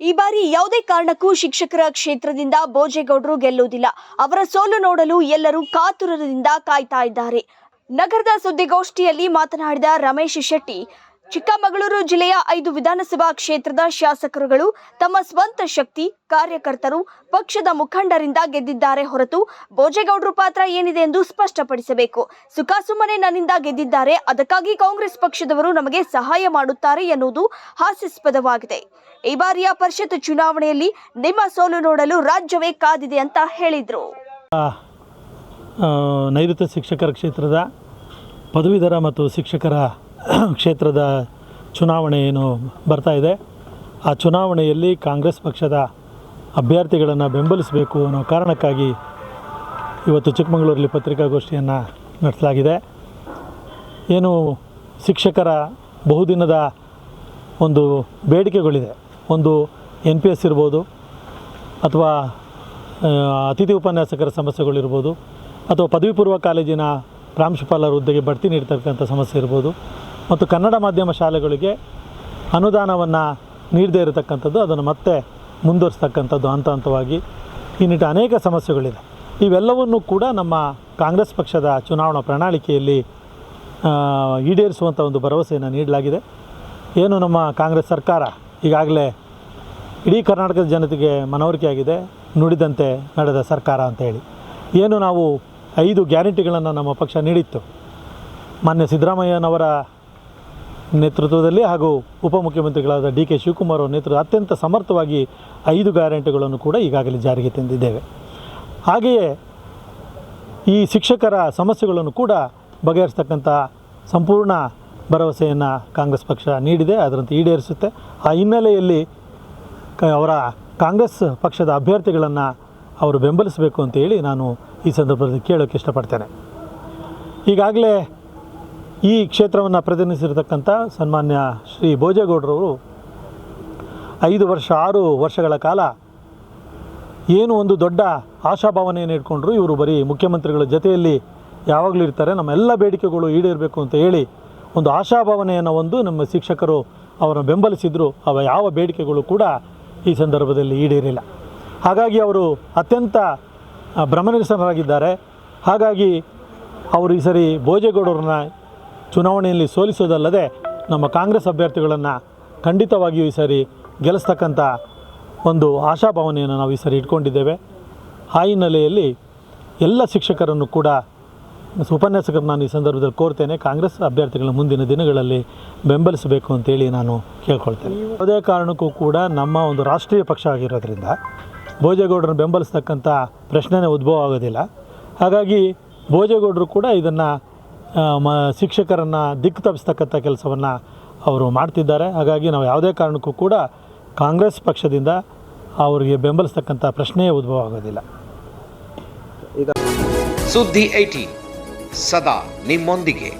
ಈ ಬಾರಿ ಯಾವುದೇ ಕಾರಣಕ್ಕೂ ಶಿಕ್ಷಕರ ಕ್ಷೇತ್ರದಿಂದ ಭೋಜೇಗೌಡರು ಗೆಲ್ಲುವುದಿಲ್ಲ. ಅವರ ಸೋಲು ನೋಡಲು ಎಲ್ಲರೂ ಕಾತುರದಿಂದ ಕಾಯ್ತಾ ಇದ್ದಾರೆ. ನಗರದ ಸುದ್ದಿಗೋಷ್ಠಿಯಲ್ಲಿ ಮಾತನಾಡಿದ ರಮೇಶ್ ಶೆಟ್ಟಿ ಚಿಕ್ಕಮಗಳೂರು ಜಿಲ್ಲೆಯ ಐದು ವಿಧಾನಸಭಾ ಕ್ಷೇತ್ರದ ಶಾಸಕರುಗಳು ತಮ್ಮ ಸ್ವಂತ ಶಕ್ತಿ, ಕಾರ್ಯಕರ್ತರು ಪಕ್ಷದ ಮುಖಂಡರಿಂದ ಗೆದ್ದಿದ್ದಾರೆ ಹೊರತು ಭೋಜೇಗೌಡರು ಪಾತ್ರ ಏನಿದೆ ಎಂದು ಸ್ಪಷ್ಟಪಡಿಸಬೇಕು. ಸುಖಾಸುಮ್ಮನೆ ನನ್ನಿಂದ ಗೆದ್ದಿದ್ದಾರೆ, ಅದಕ್ಕಾಗಿ ಕಾಂಗ್ರೆಸ್ ಪಕ್ಷದವರು ನಮಗೆ ಸಹಾಯ ಮಾಡುತ್ತಾರೆ ಎನ್ನುವುದು ಹಾಸ್ಯಾಸ್ಪದವಾಗಿದೆ. ಈ ಬಾರಿಯ ಪರಿಷತ್ ಚುನಾವಣೆಯಲ್ಲಿ ನಿಮ್ಮ ಸೋಲು ನೋಡಲು ರಾಜ್ಯವೇ ಕಾದಿದೆ ಅಂತ ಹೇಳಿದರು. ನೈಋತ್ಯ ಶಿಕ್ಷಕರ ಕ್ಷೇತ್ರದ ಪದವೀಧರ ಮತ್ತು ಶಿಕ್ಷಕರ ಕ್ಷೇತ್ರದ ಚುನಾವಣೆ ಏನು ಬರ್ತಾ ಇದೆ. ಆ ಚುನಾವಣೆಯಲ್ಲಿ ಕಾಂಗ್ರೆಸ್ ಪಕ್ಷದ ಅಭ್ಯರ್ಥಿಗಳನ್ನು ಬೆಂಬಲಿಸಬೇಕು ಅನ್ನೋ ಕಾರಣಕ್ಕಾಗಿ ಇವತ್ತು ಚಿಕ್ಕಮಗಳೂರಲ್ಲಿ ಪತ್ರಿಕಾಗೋಷ್ಠಿಯನ್ನು ನಡೆಸಲಾಗಿದೆ. ಏನು ಶಿಕ್ಷಕರ ಬಹುದಿನದ ಒಂದು ಬೇಡಿಕೆಗಳಿದೆ. ಒಂದು ಎನ್ ಪಿ ಎಸ್ ಇರ್ಬೋದು ಅಥವಾ ಅತಿಥಿ ಉಪನ್ಯಾಸಕರ ಸಮಸ್ಯೆಗಳಿರ್ಬೋದು ಅಥವಾ ಪದವಿ ಪೂರ್ವ ಕಾಲೇಜಿನ ಪ್ರಾಂಶುಪಾಲರ ಹುದ್ದೆಗೆ ಬಡ್ತಿ ನೀಡ್ತಕ್ಕಂಥ ಸಮಸ್ಯೆ ಇರ್ಬೋದು. ಮತ್ತು ಕನ್ನಡ ಮಾಧ್ಯಮ ಶಾಲೆಗಳಿಗೆ ಅನುದಾನವನ್ನು ನೀಡದೇ ಇರತಕ್ಕಂಥದ್ದು, ಅದನ್ನು ಮತ್ತೆ ಮುಂದುವರಿಸ್ತಕ್ಕಂಥದ್ದು ಹಂತ ಹಂತವಾಗಿ ಈ ನಿಟ್ಟು ಅನೇಕ ಸಮಸ್ಯೆಗಳಿದೆ. ಇವೆಲ್ಲವನ್ನು ಕೂಡ ನಮ್ಮ ಕಾಂಗ್ರೆಸ್ ಪಕ್ಷದ ಚುನಾವಣಾ ಪ್ರಣಾಳಿಕೆಯಲ್ಲಿ ಈಡೇರಿಸುವಂಥ ಒಂದು ಭರವಸೆಯನ್ನು ನೀಡಲಾಗಿದೆ. ಏನು ನಮ್ಮ ಕಾಂಗ್ರೆಸ್ ಸರ್ಕಾರ ಈಗಾಗಲೇ ಇಡೀ ಕರ್ನಾಟಕದ ಜನತೆಗೆ ಮನವರಿಕೆಯಾಗಿದೆ, ನುಡಿದಂತೆ ನಡೆದ ಸರ್ಕಾರ ಅಂತ ಹೇಳಿ. ಏನು ನಾವು ಐದು ಗ್ಯಾರಂಟಿಗಳನ್ನು ನಮ್ಮ ಪಕ್ಷ ನೀಡಿತ್ತು. ಮಾನ್ಯ ಸಿದ್ದರಾಮಯ್ಯನವರ ನೇತೃತ್ವದಲ್ಲಿ ಹಾಗೂ ಉಪಮುಖ್ಯಮಂತ್ರಿಗಳಾದ ಡಿ ಕೆ ಶಿವಕುಮಾರ್ ಅವರ ನೇತೃತ್ವ ಅತ್ಯಂತ ಸಮರ್ಥವಾಗಿ ಐದು ಗ್ಯಾರಂಟಿಗಳನ್ನು ಕೂಡ ಈಗಾಗಲೇ ಜಾರಿಗೆ ತಂದಿದ್ದೇವೆ. ಹಾಗೆಯೇ ಈ ಶಿಕ್ಷಕರ ಸಮಸ್ಯೆಗಳನ್ನು ಕೂಡ ಬಗೆಹರಿಸ್ತಕ್ಕಂಥ ಸಂಪೂರ್ಣ ಭರವಸೆಯನ್ನು ಕಾಂಗ್ರೆಸ್ ಪಕ್ಷ ನೀಡಿದೆ, ಅದರಂತೆ ಈಡೇರಿಸುತ್ತೆ. ಆ ಹಿನ್ನೆಲೆಯಲ್ಲಿ ಅವರ ಕಾಂಗ್ರೆಸ್ ಪಕ್ಷದ ಅಭ್ಯರ್ಥಿಗಳನ್ನು ಅವರು ಬೆಂಬಲಿಸಬೇಕು ಅಂತ ಹೇಳಿ ನಾನು ಈ ಸಂದರ್ಭದಲ್ಲಿ ಕೇಳೋಕ್ಕೆ ಇಷ್ಟಪಡ್ತೇನೆ. ಈಗಾಗಲೇ ಈ ಕ್ಷೇತ್ರವನ್ನು ಪ್ರತಿನಿಧಿಸಿರ್ತಕ್ಕಂಥ ಸನ್ಮಾನ್ಯ ಶ್ರೀ ಭೋಜೇಗೌಡರವರು ಐದು ವರ್ಷ, ಆರು ವರ್ಷಗಳ ಕಾಲ ಏನು ಒಂದು ದೊಡ್ಡ ಆಶಾಭಾವನೆಯನ್ನು ಇಟ್ಕೊಂಡ್ರು. ಇವರು ಬರೀ ಮುಖ್ಯಮಂತ್ರಿಗಳ ಜೊತೆಯಲ್ಲಿ ಯಾವಾಗಲೂ ಇರ್ತಾರೆ. ನಮ್ಮ ಎಲ್ಲ ಬೇಡಿಕೆಗಳು ಈಡೇರಬೇಕು ಅಂತ ಹೇಳಿ ಒಂದು ಆಶಾಭಾವನೆಯನ್ನು ಒಂದು ನಮ್ಮ ಶಿಕ್ಷಕರು ಅವರನ್ನು ಬೆಂಬಲಿಸಿದ್ರು. ಅವ ಯಾವ ಬೇಡಿಕೆಗಳು ಕೂಡ ಈ ಸಂದರ್ಭದಲ್ಲಿ ಈಡೇರಿಲ್ಲ. ಹಾಗಾಗಿ ಅವರು ಅತ್ಯಂತ ಭ್ರಮನಿರಸನರಾಗಿದ್ದಾರೆ. ಹಾಗಾಗಿ ಅವರು ಈ ಸರಿ ಭೋಜೇಗೌಡರನ್ನ ಚುನಾವಣೆಯಲ್ಲಿ ಸೋಲಿಸೋದಲ್ಲದೆ ನಮ್ಮ ಕಾಂಗ್ರೆಸ್ ಅಭ್ಯರ್ಥಿಗಳನ್ನು ಖಂಡಿತವಾಗಿಯೂ ಈ ಸರಿ ಗೆಲ್ಲಿಸ್ತಕ್ಕಂಥ ಒಂದು ಆಶಾಭಾವನೆಯನ್ನು ನಾವು ಈ ಸರಿ ಇಟ್ಕೊಂಡಿದ್ದೇವೆ. ಆ ಹಿನ್ನೆಲೆಯಲ್ಲಿ ಎಲ್ಲ ಶಿಕ್ಷಕರನ್ನು ಕೂಡ ಉಪನ್ಯಾಸಕರು ನಾನು ಈ ಸಂದರ್ಭದಲ್ಲಿ ಕೋರ್ತೇನೆ. ಕಾಂಗ್ರೆಸ್ ಅಭ್ಯರ್ಥಿಗಳ ಮುಂದಿನ ದಿನಗಳಲ್ಲಿ ಬೆಂಬಲಿಸಬೇಕು ಅಂತೇಳಿ ನಾನು ಕೇಳ್ಕೊಳ್ತೇನೆ. ಯಾವುದೇ ಕಾರಣಕ್ಕೂ ಕೂಡ ನಮ್ಮ ಒಂದು ರಾಷ್ಟ್ರೀಯ ಪಕ್ಷ ಆಗಿರೋದ್ರಿಂದ ಭೋಜೇಗೌಡರನ್ನು ಬೆಂಬಲಿಸ್ತಕ್ಕಂಥ ಪ್ರಶ್ನೆನೇ ಉದ್ಭವ ಆಗೋದಿಲ್ಲ. ಹಾಗಾಗಿ ಭೋಜೇಗೌಡರು ಕೂಡ ಇದನ್ನು ಮ ಶಿಕ್ಷಕರನ್ನು ದಿಕ್ಕು ತಪ್ಪಿಸ್ತಕ್ಕಂಥ ಕೆಲಸವನ್ನು ಅವರು ಮಾಡ್ತಿದ್ದಾರೆ. ಹಾಗಾಗಿ ನಾವು ಯಾವುದೇ ಕಾರಣಕ್ಕೂ ಕೂಡ ಕಾಂಗ್ರೆಸ್ ಪಕ್ಷದಿಂದ ಅವರಿಗೆ ಬೆಂಬಲಿಸ್ತಕ್ಕಂಥ ಪ್ರಶ್ನೆಯೇ ಉದ್ಭವ ಆಗೋದಿಲ್ಲ. ಸುದ್ದಿ ಐಟಿ ಸದಾ ನಿಮ್ಮೊಂದಿಗೆ.